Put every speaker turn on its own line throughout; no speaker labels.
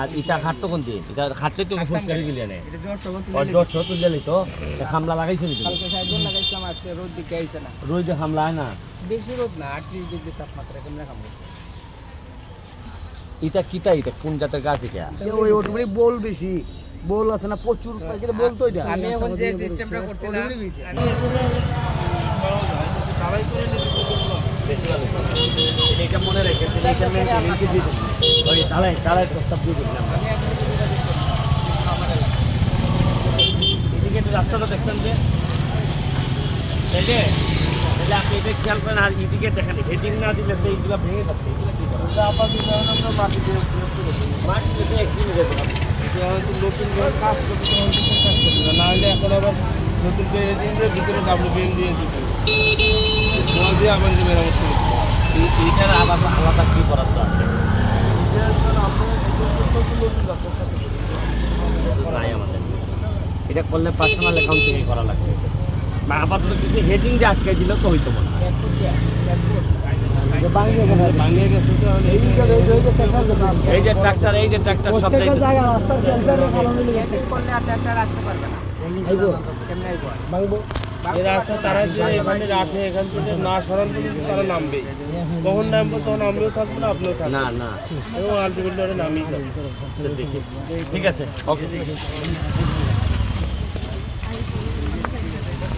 আর ইটা খাটতো কোন দিন? এটা খাটলে তো ফুসকারি নে।
জ্বর
জ্বর সহ খামলা লাগাইছো নি তুমি?
কালকে সাইডন লাগাইছিলাম আজকে রোদ দিকে আইছে না।
খামলা হয় না?
বেশি রোদ না আটত্রিশ ডিগ্রি তাপমাত্রা কেমনে খাব
ইটা কিতা ইটা? কোন জাতের গাছ এটা?
ওই অটোমেটিক বল বেশি। বল আছে না প্রচুর প্যাকেটে বল তো এটা।
আমি এখন যে সিস্টেমটা করছিলাম
বেশি। ভালো এটা এটা মনে রেখে ওই তালাই তালাই প্রস্তাব দিয়ে দিলাম এদিকে একটু রাস্তাটা দেখতেন যে তাহলে আপনি এটা খেয়াল করেন আর এদিকে দেখেন হেডিং না দিলে তো এইগুলো ভেঙে যাচ্ছে। এগুলো কি করেন আপাতত আমরা মাটি দিয়ে মাটি দিয়ে একদিন দেবো
নতুন করে কাজ করতে তখন কাজ করতে না নাহলে এখন আবার নতুন করে দিয়ে ভিতরে ডাব্লিউবিএম দিয়ে দিতে দিয়ে আবার যে মেরামত করে দিতে হবে।
এই- এইটার আবার আলাদা কি বরাদ্দ আছে নাই আমাদের এটা করলে পার্সোনাল অ্যাকাউন্ট থেকে করা লাগতেছে বা আপাতত কিছু হেডিং যে আটকে দিল তো হইতো মনে হয়।
এই
এই যে ট্রাক্টর এই যে ট্রাক্টর সব
এই রাস্তা তারা যে এখানে রাখে এখান থেকে না সরান পর্যন্ত তারা নামবে কখন নামবো তখন থাকব না আপনিও থাকবেন।
না না।
এবং আলটিমেটলি ওরা নামিয়ে যাবে।
আচ্ছা, ঠিক আছে ওকে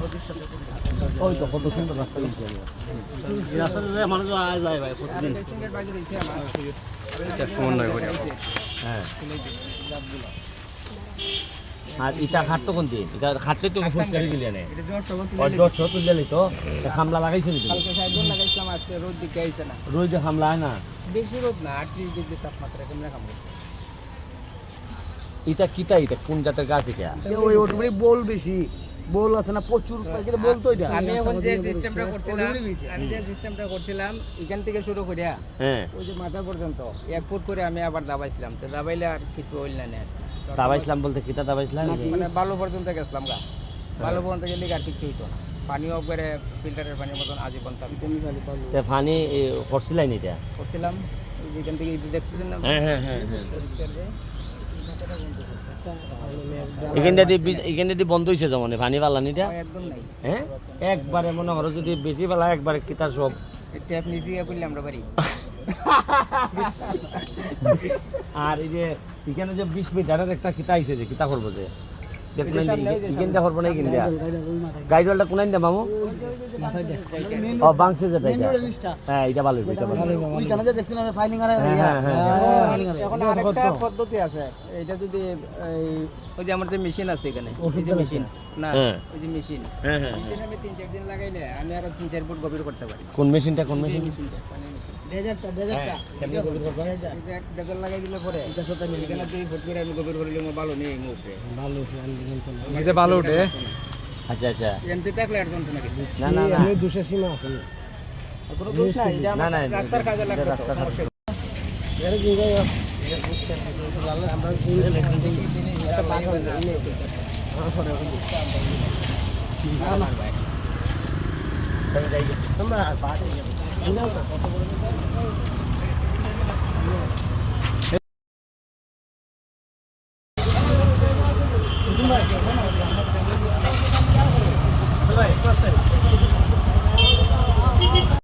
ওই তো কত সুন্দর রাস্তা রাস্তাতে যে মানুষ আয় যায় ভাই প্রতিদিন।
আমার।
সমন্বয় করি
হ্যাঁ। আর ইটা খাটতো কোন দিন এটা খাটলে তো ফুসকারি দিলে। নে
জ্বর
তুললে নিত খামলা লাগাইছো নি তুমি
কালকে সাইডন লাগাইছিলাম আজকে রোদ দিকে আইছে না।
খামলা হয় না?
বেশি রোদ না আটত্রিশ ডিগ্রি তাপমাত্রা কেমনে খাব
ইটা কিতা ইটা কোন জাতের গাছ এটা?
ওই বল বেশি। বল আছে না প্রচুর প্যাকেটে বল তো এটা।
আমি এখন যে সিস্টেমটা করছিলাম আমি যে সিস্টেমটা করছিলাম এখান থেকে শুরু করিয়া
হ্যাঁ।
ওই যে মাথা পর্যন্ত এক ফুট করে আমি আবার দাবাইছিলাম তো দাবাইলে আর কিছু হইল না
দাবাইছিলাম বলতে কিতা দাবাইছিলাম?
মানে বালু পর্যন্ত গেছিলাম গা। বালু পর্যন্ত গেলে আর কিছু হইতো না। পানিও একবারে ফিল্টারের পানির মতন আজীবন থাকতো।
তে ফানি করছিলাই এটা?
করছিলাম এখান থেকে দেখছিলেন না?
হ্যাঁ হ্যাঁ হ্যাঁ দিয়ে দিয়ে বন্ধ হয়েছে যেমন হ্যাঁ একবারে মনে করো যদি বেশি পালা একবারে কিতা সব?
ট্যাপ নিচে করলে আমরা বাড়ি
আর এই যে এখানে যে বিশ মিটারের একটা কিতা আইছে যে কিতা করব যে? দেখুন
এই যে সামনে, এই যে
ইকেনটা করব না ইকেনটা গাইডওয়ালটা কোনাইন দে মামু? ও বাংসে যেটা এটা। হ্যাঁ এটা ভালো এটা ভালো।
ওইখানে যে দেখছেন ফাইলিং আর।
এখন আরেকটা পদ্ধতি আছে। এটা যদি ওই যে আমার মেশিন আছে এখানে ওই যে মেশিন না। ওই যে মেশিন
হ্যাঁ
মেশিন আমি তিন চার দিন লাগাইলে আমি আরও তিন চার ফুট গভীর করতে পারি।
কোন মেশিনটা কোন মেশিন
মেশিনটা
হ্যাঁ, কেমনে গভীর করবা?
ডেজাল লাগাই দিলে পরে এখানে দুই ফুট করে আমি গভীর করলে ভালো নেই মুখে।
এতে ভালো উঠে
আচ্ছা আচ্ছা
এমপি থাকলে আর জানতো নাকি
না না না
দুশো সীমা আছে না
কোনো দোষ নাই এটা আমার রাস্তার কাজে লাগতো
রাস্তার কাজে
এর জিগে
আমরা ফুল
এখান থেকে
এটা পাস হয়ে যাবে না না ভাই
আমরা বাদ দিয়ে যাবো
Bunlar.